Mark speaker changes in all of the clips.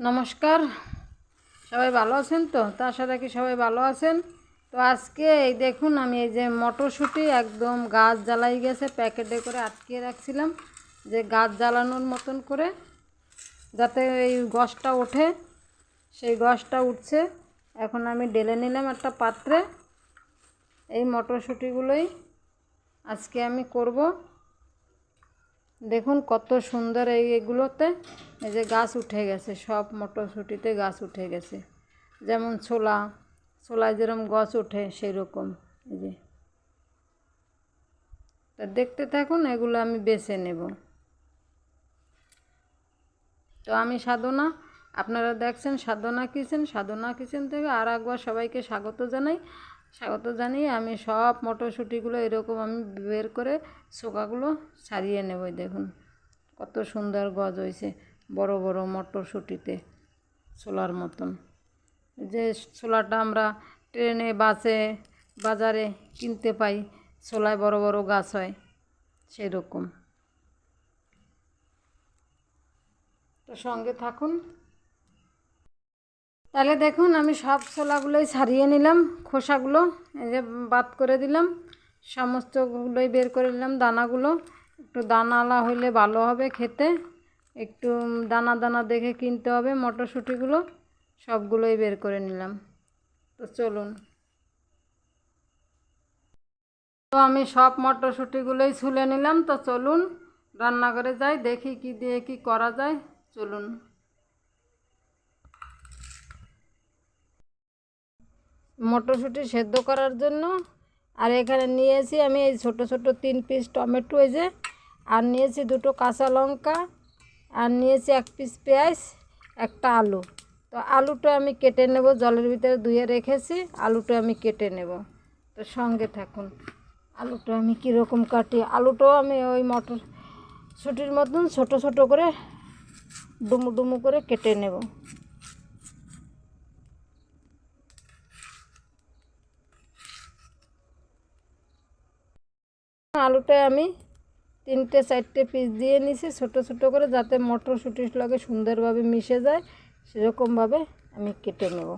Speaker 1: নমস্কার। সবাই ভালো আছেন তো? তার সাথে কি সবাই ভালো আছেন। তো আজকে এই দেখুন, আমি এই যে মটরশুঁটি একদম গাছ জ্বালাই গেছে, প্যাকেটে করে আটকিয়ে রাখছিলাম, যে গাছ জ্বালানোর মতন করে, যাতে এই গছটা ওঠে। সেই গছটা উঠছে। এখন আমি ডেলে নিলাম একটা পাত্রে। এই মটরশুঁটিগুলোই আজকে আমি করব। দেখুন কত সুন্দর এই এগুলোতে। এই যে গাছ উঠে গেছে, সব মটরশুঁটিতে গাছ উঠে গেছে। যেমন ছোলা, ছোলায় যেরকম গাছ ওঠে সেই রকম এই যে। তা দেখতে থাকুন, এগুলো আমি বেছে নেব। তো আমি সাধনা, আপনারা দেখছেন সাধনা কিচেন সাধনা কিচেন থেকে আর একবার সবাইকে স্বাগত জানাই। স্বাগত জানিয়ে আমি সব মটরশুঁটিগুলো এরকম আমি বের করে শোকাগুলো ছাড়িয়ে নেব দেখুন। কত সুন্দর গজ হয়েছে বড় বড় মটরশুঁটিতে, ছোলার মতন। যে ছোলাটা আমরা ট্রেনে, বাসে, বাজারে কিনতে পাই, ছোলায় বড় বড় গাছ হয় সেই রকম তো সঙ্গে থাকুন। তাহলে দেখুন, আমি সব ছোলাগুলোই ছাড়িয়ে নিলাম, খোসাগুলো, এই যে বাদ করে দিলাম, সমস্তগুলোই বের করে নিলাম, দানাগুলো। একটু দানালা হইলে ভালো হবে খেতে, একটু দানা দানা দেখে কিনতে হবে মটরশুঁটিগুলো, সবগুলোই বের করে নিলাম। তো চলুন। তো আমি সব মটরশুঁটিগুলোই ছুলে নিলাম, তো চলুন, রান্নাঘরে যাই, দেখি কি দিয়ে কি করা যায়, চলুন। মটরশুঁটি সেদ্ধ করার জন্য। আর এখানে নিয়েছি আমি এই ছোটো ছোটো তিন পিস টমেটো এই যে, আর নিয়েছি দুটো কাঁচা লঙ্কা, আর নিয়েছি এক পিস পেঁয়াজ, একটা আলু। তো আলুটা আমি কেটে নেব, জলের ভিতরে ধুয়ে রেখেছি, আলুটা আমি কেটে নেব। তো সঙ্গে থাকুন, আলুটা আমি কীরকম কাটি, আলুটাও আমি ওই মটর ছুটির মতন ছোট ছোট করে ডুমু ডুমু করে কেটে নেব। আলুটা আমি তিনটে, চারটে পিস দিয়ে নিছি, ছোট ছোট করে যাতে মটরশুঁটির লগে সুন্দরভাবে মিশে যায়, সেরকমভাবে আমি কেটে নেব।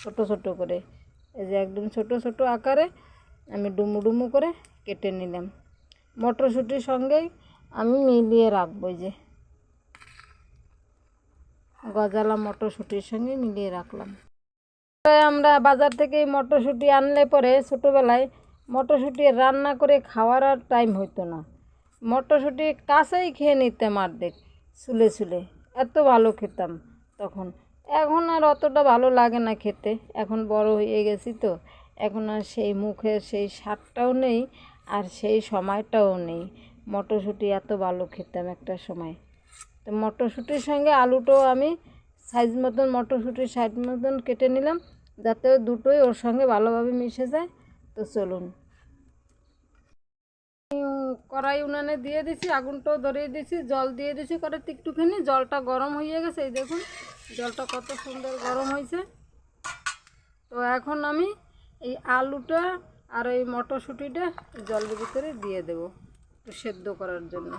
Speaker 1: ছোট ছোট করে। এই যে একদম ছোট ছোট আকারে আমি ডুমু ডুমু করে কেটে নিলাম। মটরশুঁটির সঙ্গেই আমি মিলিয়ে রাখব যে। গজালা মটরশুঁটির সঙ্গে মিলিয়ে রাখলাম। আমরা বাজার থেকে মটরশুঁটি আনলে পরে ছোটোবেলায় মটরশুঁটি রান্না করে খাওয়ার আর টাইম হতো না। মটরশুঁটি কাঁচাই খেয়ে নিতাম অর্ধেক সুলে সুলে এত ভালো খেতাম তখন। এখন আর অতটা ভালো লাগে না খেতে। এখন বড় হয়ে গেছি তো। এখন আর সেই মুখের সেই স্বাদটাও নেই আর সেই সময়টাও নেই। মটরশুঁটি এত ভালো খেতাম একটা সময়। তো মটরশুঁটির সঙ্গে আলুটাও আমি সাইজ মতন, মটরশুঁটির সাইজ মতন কেটে নিলাম, যাতে দুটোই ওর সঙ্গে ভালোভাবে মিশে যায়। তো চলুন। কড়াই উনানে দিয়ে দিছি, আগুনটাও ধরিয়ে দিছি, জল দিয়ে দিছি করে একটুখানি, জলটা গরম হয়ে গেছে, এই দেখুন, জলটা কত সুন্দর গরম হয়েছে। তো এখন আমি এই আলুটা আর এই মটরশুঁটিটা জলের ভিতরে দিয়ে দেব, একটু সেদ্ধ করার জন্য।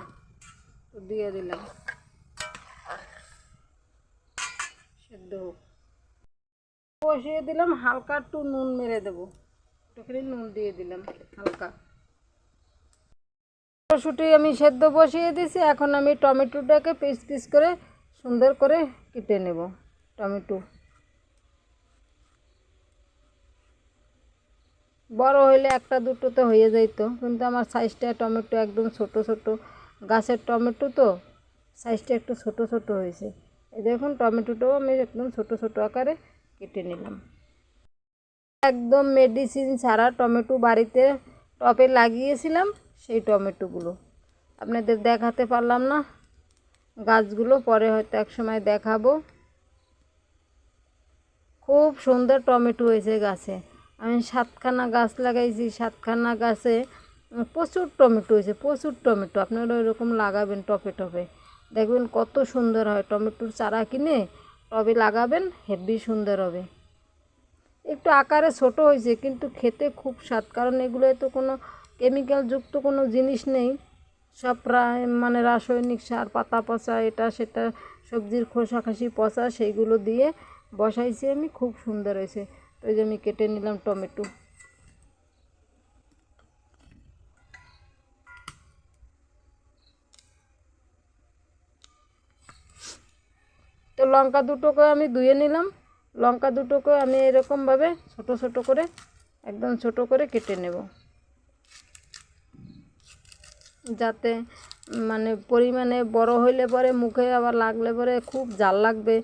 Speaker 1: তো দিয়ে দিলাম। সেদ্ধ। হোক বসিয়ে দিলাম, হালকা একটু নুন মেরে দেবো। একটুখানি নুন দিয়ে দিলাম, হালকা। মটরশুঁটি আমি সেদ্ধ বসিয়ে দিয়েছি এখন আমি টমেটোটাকে পিস পিস করে সুন্দর করে কেটে নেব, টমেটো। বড় হইলে একটা দুটো তো হয়ে যাইতো, কিন্তু আমার সাইজটা টমেটো একদম ছোট ছোট। গাছের টমেটো তো, সাইজটা একটু ছোট ছোট হয়েছে। এই দেখুন, টমেটোটাও আমি একদম ছোট ছোট আকারে কেটে নিলাম। একদম মেডিসিন ছাড়া টমেটো বাড়িতে টপে লাগিয়েছিলাম, সেই টমেটোগুলো। আপনাদের দেখাতে পারলাম না। গাছগুলো পরে হয়তো এক সময় দেখাবো। খুব সুন্দর টমেটো হয়েছে গাছে। আমি সাতখানা গাছ লাগাইছি, সাতখানা গাছে প্রচুর টমেটো হয়েছে, প্রচুর টমেটো। আপনারা ওইরকম লাগাবেন টপে টপে। দেখবেন কত সুন্দর হয় টমেটোর চারা কিনে, টবে লাগাবেন হেভি সুন্দর হবে। একটু আকারে ছোট হয়েছে, কিন্তু খেতে খুব স্বাদ। কারণ এগুলোয় তো কোনো কেমিক্যাল যুক্ত কোনো জিনিস নেই। সব প্রায় মানে রাসায়নিক সার, পাতা পচা, এটা সেটা, সবজির খোসা, খাসি পচা সেইগুলো দিয়ে বসাইছি আমি, খুব সুন্দর হয়েছে। তো যে আমি কেটে নিলাম টমেটো। তো লঙ্কা দুটোকে আমি ধুয়ে নিলাম। লঙ্কা দুটোকে আমি এরকমভাবে ছোট ছোট করে, একদম ছোট করে কেটে নেব। যাতে মানে পরিমাণে বড় হইলে পরে মুখে আবার লাগলে পরে খুব জাল লাগবে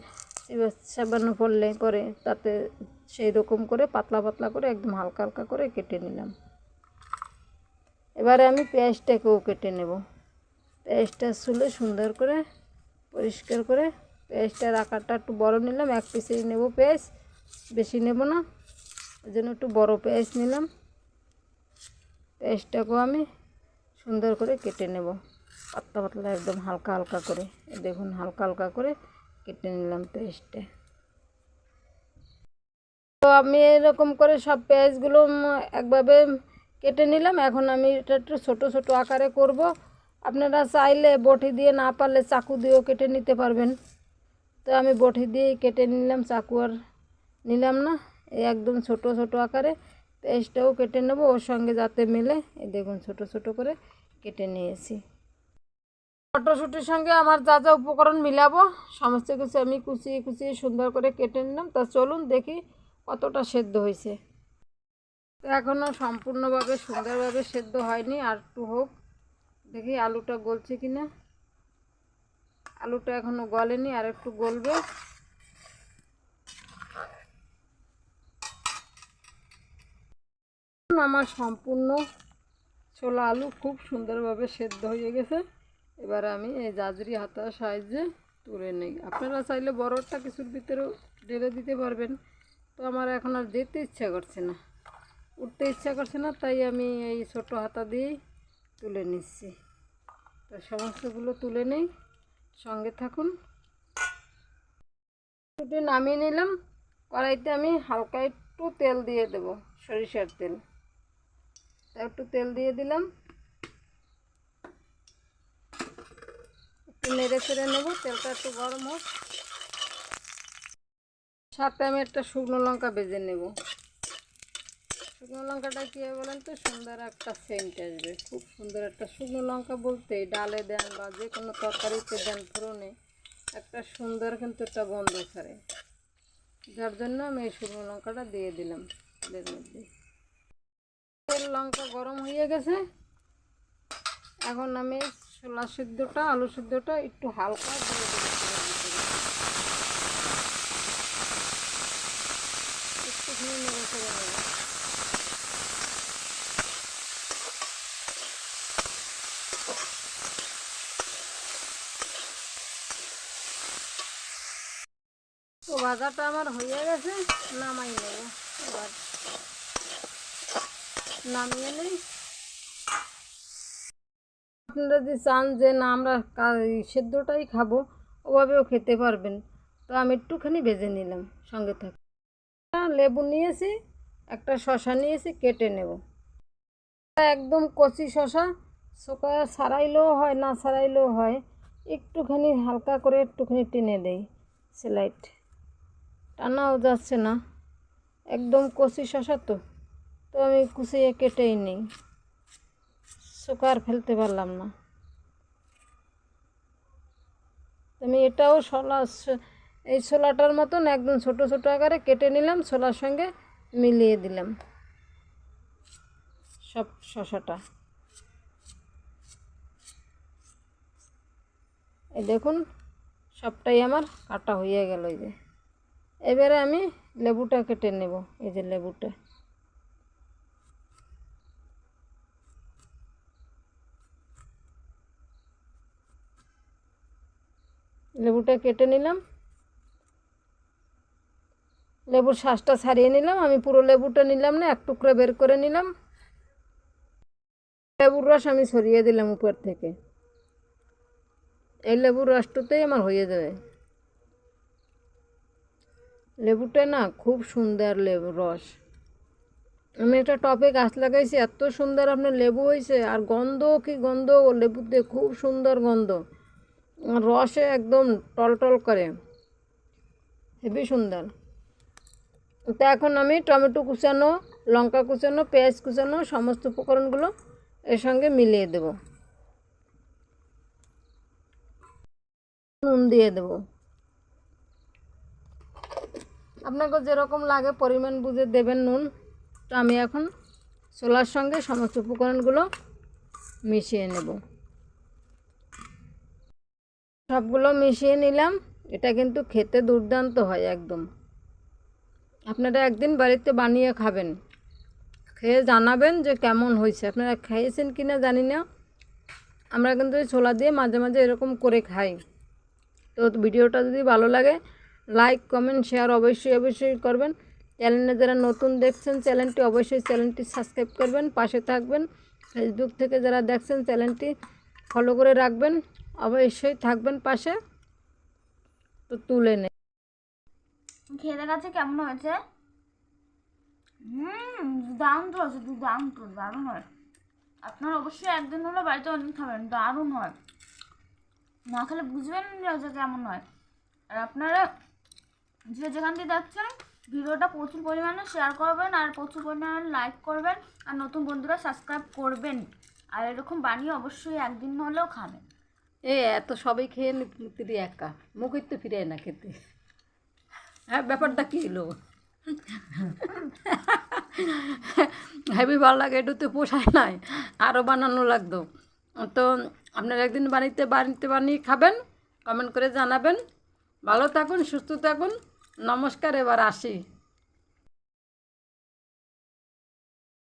Speaker 1: সাবানো পড়লে পরে তাতে সেই রকম করে পাতলা পাতলা করে একদম হালকা হালকা করে কেটে নিলাম। এবারে আমি পেঁয়াজটাকেও কেটে নেব। পেঁয়াজটা শুলে সুন্দর করে পরিষ্কার করে পেঁয়াজটার আকারটা একটু বড় নিলাম, এক পিসেই নেব পেঁয়াজ বেশি নেব না ওই জন্য একটু বড় পেঁয়াজ নিলাম। পেঁয়াজটাকেও আমি সুন্দর করে কেটে নেব। পাতলা পাতলা একদম হালকা হালকা করে দেখুন হালকা হালকা করে কেটে নিলাম পেঁয়াজটা তো আমি এরকম করে সব পেঁয়াজগুলো একভাবে কেটে নিলাম। এখন আমি এটা একটু ছোটো ছোটো আকারে করব। আপনারা চাইলে বটি দিয়ে না পারলে চাকু দিয়েও কেটে নিতে পারবেন। তো আমি বটি দিয়েই কেটে নিলাম, চাকু আর নিলাম না। একদম ছোট ছোট আকারে। পেস্টটাও কেটে নেব, ওর সঙ্গে যাতে মেলে। এই দেখুন, ছোট ছোট করে কেটে নিয়েছি। মটরশুঁটির সঙ্গে আমার যা যা উপকরণ মিলাবো, সমস্ত কিছু আমি কুচিয়ে কুচিয়ে সুন্দর করে কেটে নিলাম। তা চলুন দেখি কতটা সেদ্ধ হয়েছে। তো এখনও সম্পূর্ণভাবে সুন্দরভাবে সেদ্ধ হয়নি, আর একটু হোক। দেখি আলুটা গলছে কি না আলুটা এখনও গলেনি, আর একটু গলবে। আমার সম্পূর্ণ ছোলা আলু খুব সুন্দরভাবে সেদ্ধ হয়ে গেছে। এবার আমি এই জাজরি হাতার সাহায্যে তুলে নিই। আপনারা চাইলে বড়টা কিছুর ভিতরেও ঢেলে দিতে পারবেন। তো আমার এখন আর যেতে ইচ্ছা করছে না। উঠতে ইচ্ছা করছে না, তাই আমি এই ছোট হাতা দিয়েই তুলে নিচ্ছি। তো সমস্তগুলো তুলে নেই। সঙ্গে থাকুন। ছুটি নামিয়ে নিলাম। কড়াইতে আমি হালকা একটু তেল দিয়ে দেব, সরিষার তেল। তা একটু তেল দিয়ে দিলাম। একটু নেড়ে চেড়ে নেব, তেলটা একটু গরম হোক। সাথে আমি একটা শুকনো লঙ্কা বেজে নেব। শুকনো লঙ্কাটা কী বলেন তো? সুন্দর একটা সেন্ট আসবে। খুব সুন্দর একটা শুকনো লঙ্কা বলতে ডালে দেন বা যে কোনো তরকারিতে দেন ফোড়নে, একটা সুন্দর কিন্তু একটা গন্ধ ছাড়ে। যার জন্য আমি এই শুকনো লঙ্কাটা দিয়ে দিলাম তেলের মধ্যে। তেল লঙ্কা গরম হয়ে গেছে। এখন আমি ছোলা সিদ্ধটা, আলু সিদ্ধটা একটু হালকা দিয়ে দেবো তেলের ভিতরে। একটুখানি নেড়ে চেড়ে নেব তো ভাজাটা আমার হয়ে গেছে, নামাই নেব। এবার নামিয়ে নেই। আপনারা যদি চান যে না আমরা সেদ্ধটাই খাব, ওভাবেও খেতে পারবেন। তো আমি একটুখানি ভেজে নিলাম সঙ্গে থাকে লেবু নিয়েছি, একটা শশা নিয়েছি, কেটে নেব। একদম কচি শশা শোকা সারাইলেও হয়, না সারাইলেও হয়, একটুখানি হালকা করে একটুখানি টেনে দেই সেলাইট। টানাও যাচ্ছে না, একদম কচি শশা তো তো আমি কুচিয়ে কেটেই নেই। শুকার ফেলতে পারলাম না। আমি এটাও ছোলা এই ছোলাটার মতন একদম ছোট ছোট আকারে কেটে নিলাম, ছোলার সঙ্গে মিলিয়ে দিলাম সব শশাটা। এই দেখুন, সবটাই আমার কাটা হয়ে গেল এই যে। এবারে আমি লেবুটা কেটে নেব, এই যে লেবুটা। লেবুটা কেটে নিলাম। লেবুর শ্বাসটা ছাড়িয়ে নিলাম, আমি পুরো লেবুটা নিলাম না, এক টুকরো বের করে নিলাম। লেবুর রস আমি সরিয়ে দিলাম উপর থেকে। এই লেবুর রসটাতেই আমার হয়ে যাবে লেবুটা না খুব সুন্দর লেবু রস। আমি একটা টপে গাছ লাগাইছি, এত সুন্দর আপনার লেবু হয়েছে আর গন্ধ কি গন্ধ, ও লেবুতে খুব সুন্দর গন্ধ। রসে একদম টলটল করে। হেবি সুন্দর। তো এখন আমি টমেটো কুচানো, লঙ্কা কুচানো, পেঁয়াজ কুচানো, সমস্ত উপকরণগুলো এর সঙ্গে মিলিয়ে দেব। নুন দিয়ে দেব। আপনাকে যেরকম লাগে পরিমাণ বুঝে দেবেন নুন। তো আমি এখন ছোলার সঙ্গে সমস্ত উপকরণগুলো মিশিয়ে নেব। সবগুলো মিশিয়ে নিলাম। এটা কিন্তু খেতে দুর্দান্ত হয় একদম। আপনারা একদিন বাড়িতে বানিয়ে খাবেন। খেয়ে জানাবেন যে কেমন হয়েছে। আপনারা খেয়েছেন কি না জানি না। আমরা কিন্তু ছোলা দিয়ে মাঝে মাঝে এরকম করে খাই। তো ভিডিওটা যদি ভালো লাগে লাইক কমেন্ট শেয়ার অবশ্যই অবশ্যই করবেন। চ্যানেলে যারা নতুন দেখছেন চ্যানেলটি অবশ্যই চ্যানেলটি সাবস্ক্রাইব করবেন, পাশে থাকবেন। ফেসবুক থেকে যারা দেখছেন চ্যানেলটি ফলো করে রাখবেন, অবশ্যই থাকবেন পাশে। তো তুলে নে।
Speaker 2: খেয়ে দেখাচ্ছে কেমন হয়েছে? হুম, দারুণ তো হয়েছে, দারুণ তো দারুণ হয়। আপনার অবশ্যই একদিন হলে বাড়িতে অনেক খাবেন, দারুণ হয়। না খেলে বুঝবেন না যে কেমন হয়। আর আপনারা যে যেখান দিয়ে দেখছেন ভিডিওটা প্রচুর পরিমাণে শেয়ার করবেন আর প্রচুর পরিমাণে লাইক করবেন আর নতুন বন্ধুরা সাবস্ক্রাইব করবেন। আর এরকম বানিয়ে অবশ্যই একদিন হলেও খাবেন।
Speaker 1: এ এত সবাই খেয়ে নিতে একা। মুখে তো ফিরে না খেতে। হ্যাঁ ব্যাপারটা কী হলো? হেভি ভালো লাগে একটু তো পোষায় নাই। আরও বানানো লাগতো। তো আপনারা একদিন বাড়িতে বাড়িতে বানিয়ে খাবেন কমেন্ট করে জানাবেন। ভালো থাকুন, সুস্থ থাকুন। নমস্কার, এবার আসি।